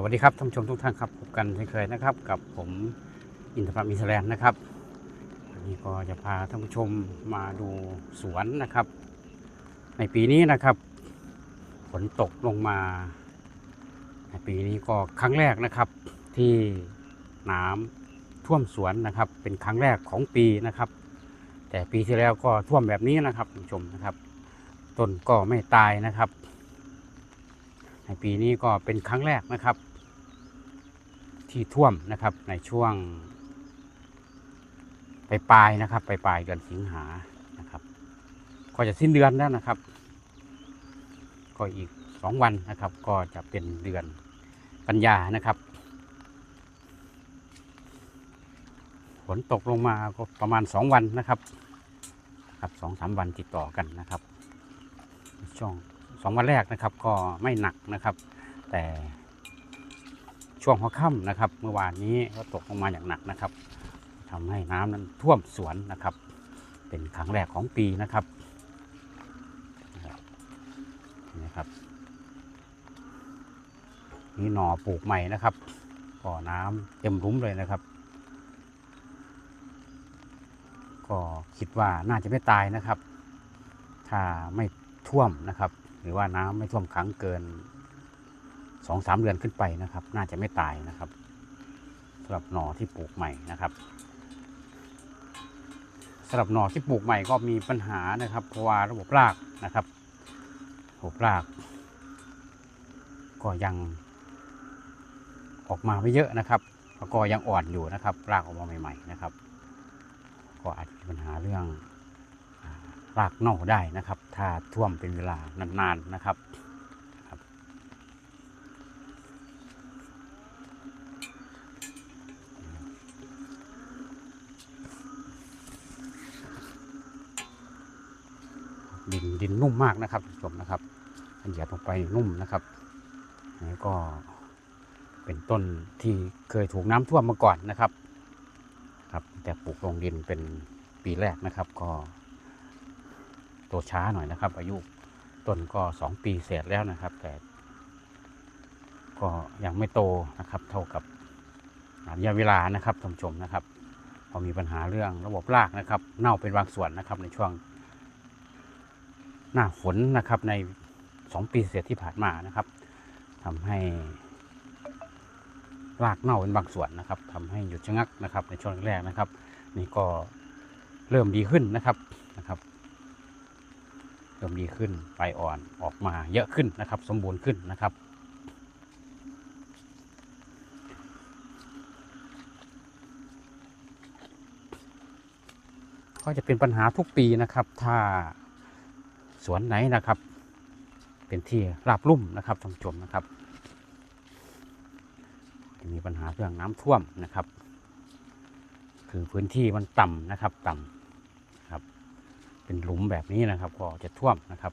สวัสดีครับท่านผู้ชมทุกท่านครับพบกันเช่นเคยนะครับ กับผมอินทรพรมอิสแลนนะครับวันนี้ก็จะพาท่านผู้ชมมาดูสวนนะครับ ในปีนี้นะครับฝนตกลงมาในปีนี้ก็ครั้งแรกนะครับที่น้ำท่วมสวนนะครับ เป็นครั้งแรกของปีนะครับ แต่ปีที่แล้วก็ท่วมแบบนี้นะครับท่านผู้ชมนะครับต้นก็ไม่ตายนะครับในปีนี้ก็เป็นครั้งแรกนะครับ ที่ท่วมนะครับในช่วงปลายปลายๆนะครับปลายปลายๆเดือนสิงหานะครับ ก็จะสิ้นเดือนแล้วนะครับ ก็อีกสองวันนะครับ ก็จะเป็นเดือนกันยานะครับฝนตกลงมาก็ประมาณสองวันนะครับครับสองสามวันติดต่อกันนะครับช่วงสองวันแรกนะครับ ก็ไม่หนักนะครับ แต่ ช่วงหัวค่ำนะครับ เมื่อวานนี้ก็ตกลงมาอย่างหนักนะครับทำให้น้ำนั้นท่วมสวนนะครับ เป็นครั้งแรกของปีนะครับนะครับนี่ครับนี่หน่อปลูกใหม่นะครับก็น้ำเต็มรุ้มเลยนะครับ ก็คิดว่าน่าจะไม่ตายนะครับ ถ้าไม่ท่วมนะครับ หรือว่าน้ำไม่ท่วมขังเกิน สองสามเดือนขึ้นไปนะครับ น่าจะไม่ตายนะครับสำหรับหน่อที่ปลูกใหม่นะครับสำหรับหน่อที่ปลูกใหม่ก็มีปัญหานะครับ เพราะว่าระบบรากนะครับระบบราก ก็ยังออกมาไม่เยอะนะครับแล้วก็ยังอ่อนอยู่นะครับ รากออกมาใหม่ ๆ นะครับ ก็อาจจะมีปัญหาเรื่องรากเน่าได้นะครับ ถ้าท่วมเป็นเวลานานๆนะครับครับ ดินดินนุ่มมากนะครับท่านผู้ชมนะครับเหยียบลงไปนุ่มนะครับนี่ก็เป็นต้นที่เคยถูกน้ำท่วมมาก่อนนะครับ ครับ แต่ปลูกลงดินเป็นปีแรกนะครับ ก็โตช้าหน่อยนะครับ อายุต้นก็สองปีเศษแล้วนะครับ แต่ ก็ยังไม่โตนะครับ เท่ากับระยะเวลานะครับท่านผู้ชมนะครับพอมีปัญหาเรื่องระบบรากนะครับ เน่าเป็นบางส่วนนะครับในช่วง หน้าฝนนะครับในสองปีเศษที่ผ่านมานะครับทำให้รากเน่าเป็นบางส่วนนะครับทำให้หยุดชะงักนะครับ ในช่วงแรกนะครับ นี่ก็เริ่มดีขึ้นนะครับนะครับเริ่มดีขึ้นใบอ่อนออกมาเยอะขึ้นนะครับ สมบูรณ์ขึ้นนะครับก็จะเป็นปัญหาทุกปีนะครับ ถ้า สวนไหนนะครับ เป็นที่ราบลุ่มนะครับท่านผู้ชมนะครับ จะมีปัญหาเรื่องน้ำท่วมนะครับ คือพื้นที่มันต่ำนะครับต่ำครับ เป็นหลุมแบบนี้นะครับ ก็จะท่วมนะครับ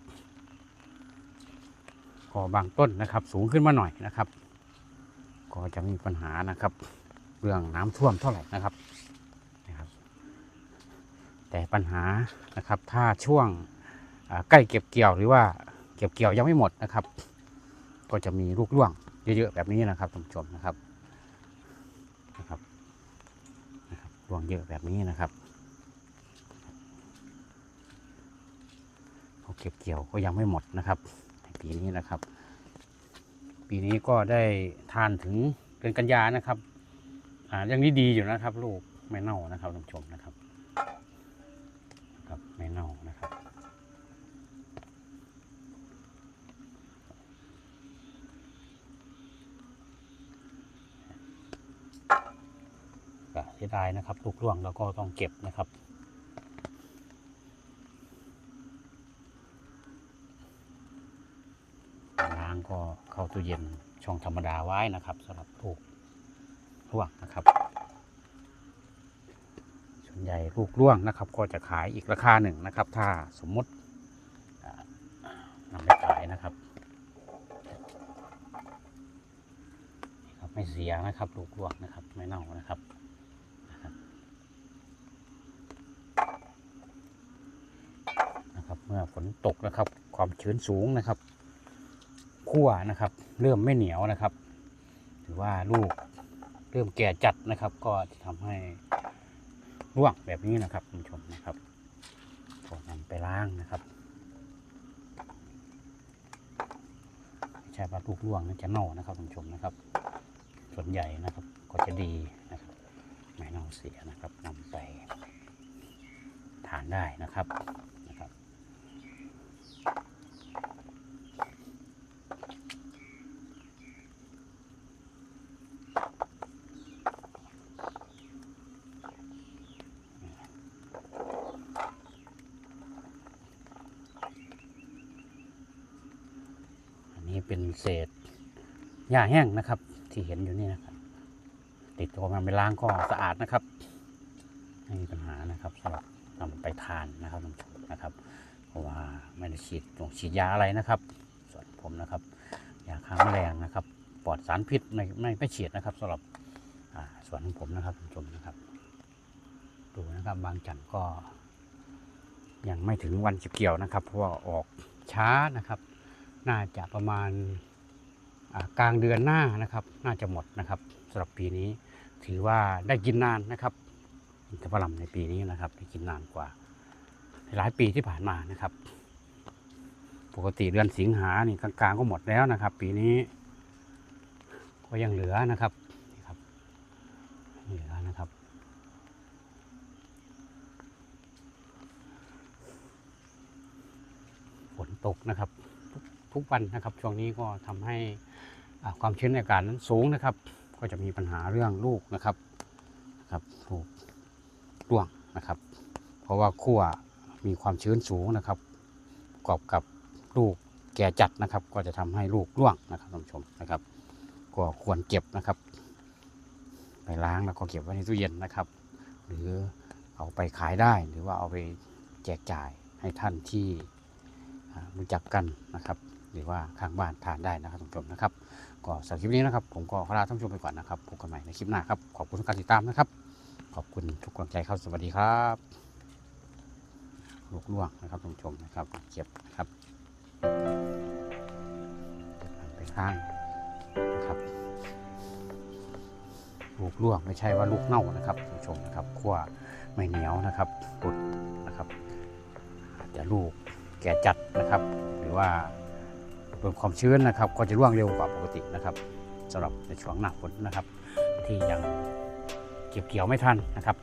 ก็บางต้นนะครับ สูงขึ้นมาหน่อยนะครับ ก็จะมีปัญหานะครับ เรื่องน้ำท่วมเท่าไหร่นะครับนะครับ แต่ปัญหานะครับถ้าช่วง ใกล้เก็บเกี่ยวหรือว่าเก็บเกี่ยวยังไม่หมดนะครับ ก็จะมีลูกร่วงเยอะๆแบบนี้นะครับท่านผู้ชมนะครับนะครับนะครับรวงเยอะแบบนี้นะครับเขาเก็บเกี่ยวก็ยังไม่หมดนะครับปีนี้นะครับ ปีนี้ก็ได้ทานถึงเดือนกันยานะครับอ่ายังนี้ดีอยู่นะครับ ลูกไม่เน่านะครับท่านผู้ชมนะครับครับไม่เน่านะครับ ก็เสียดายนะครับ ลูกร่วงแล้วก็ต้องเก็บนะครับ ล้างก็เข้าตู้เย็นช่องธรรมดาไว้นะครับสำหรับลูกร่วงนะครับ ส่วนใหญ่ลูกร่วงนะครับ ก็จะขายอีกราคาหนึ่งนะครับ ถ้าสมมติอ่านำไปขายนะครับนี่ครับไม่เสียนะครับลูกร่วงนะครับ ไม่เน่านะครับ นตกนะครับ ความชื้นสูงนะครับขั้วนะครับ เริ่มไม่เหนียวนะครับหรือว่าลูกเริ่มแก่จัดนะครับ ก็จะทำให้ร่วงแบบนี้นะครับคุณผู้ชมนะครับก็นำไปล้างนะครับไม่ใช่ว่าลูกร่วงนั้นจะเน่านะครับคุณผู้ชมนะครับ ส่วนใหญ่นะครับก็จะดีนะครับไม่เน่าเสียนะครับนำไปทานได้นะครับนะครับ อันนี้ เป็นเศษหญ้าแห้งนะครับ ที่เห็นอยู่นี่นะครับ ติดตัวมาไปล้างก็สะอาดนะครับไม่มีปัญหานะครับสำหรับนำไปทานนะครับท่านนะครับ เพราะว่าไม่ได้ฉีดตรงฉีดยาอะไรนะครับ ส่วนผมนะครับยาฆ่าแมลงนะครับ ปลอดสารพิษไม่ไม่ไม่ฉีดนะครับสำหรับอ่วนของผมนะครับท่านผู้ชมนะครับดูนะครับบางจันก็ยังไม่ถึงวันเก็บเกี่ยวนะครับ เพราะว่าออกช้านะครับ น่าจะประมาณกลางเดือนหน้านะครับ น่าจะหมดนะครับสำหรับปีนี้ ถือว่าได้กินนานนะครับอินทผลัมในปีนี้นะครับ ได้กินนานกว่า หลายปีที่ผ่านมานะครับ ปกติเดือนสิงหานี่กลางๆก็หมดแล้วนะครับ ปีนี้ ก็ยังเหลือนะครับนี่ครับเหลือนะครับฝนตกนะครับ ทุกวันนะครับ ช่วงนี้ก็ทำให้ความชื้นในอากาศนั้นสูงนะครับ ก็จะมีปัญหาเรื่องลูกนะครับนะครับลูกร่วงนะครับ เพราะว่าขั้วมีความชื้นสูงนะครับประกอบกับลูกแก่จัดนะครับ ก็จะทำให้ลูกร่วงนะครับท่านผู้ชมนะครับ ก็ควรเก็บนะครับ ไปล้างแล้วก็เก็บไว้ในตู้เย็นนะครับ หรือเอาไปขายได้หรือว่าเอาไปแจกจ่ายให้ท่านที่รู้จักกันนะครับ หรือว่าข้างบ้านทานได้นะครับท่านผู้ชมนะครับ ก็สำหรับคลิปนี้นะครับ ผมก็ขอลาท่านผู้ชมไปก่อนนะครับพบกันใหม่ในคลิปหน้าครับขอบคุณทุกการติดตามนะครับ ขอบคุณทุกกำลังใจครับสวัสดีครับลูกล่วงนะครับท่านผู้ชมนะครับเก็บนะครับไปข้างนะครับลูกล่วงไม่ใช่ว่าลูกเน่านะครับท่านผู้ชมนะครับขั้วไม่เหนียวนะครับปุดนะครับอาจจะลูกแก่จัดนะครับ หรือว่า เพิ่มความชื้นนะครับ ก็จะร่วงเร็วกว่าปกตินะครับสำหรับในช่วงหน้าฝนนะครับ ที่ยังเก็บเกี่ยวไม่ทันนะครับ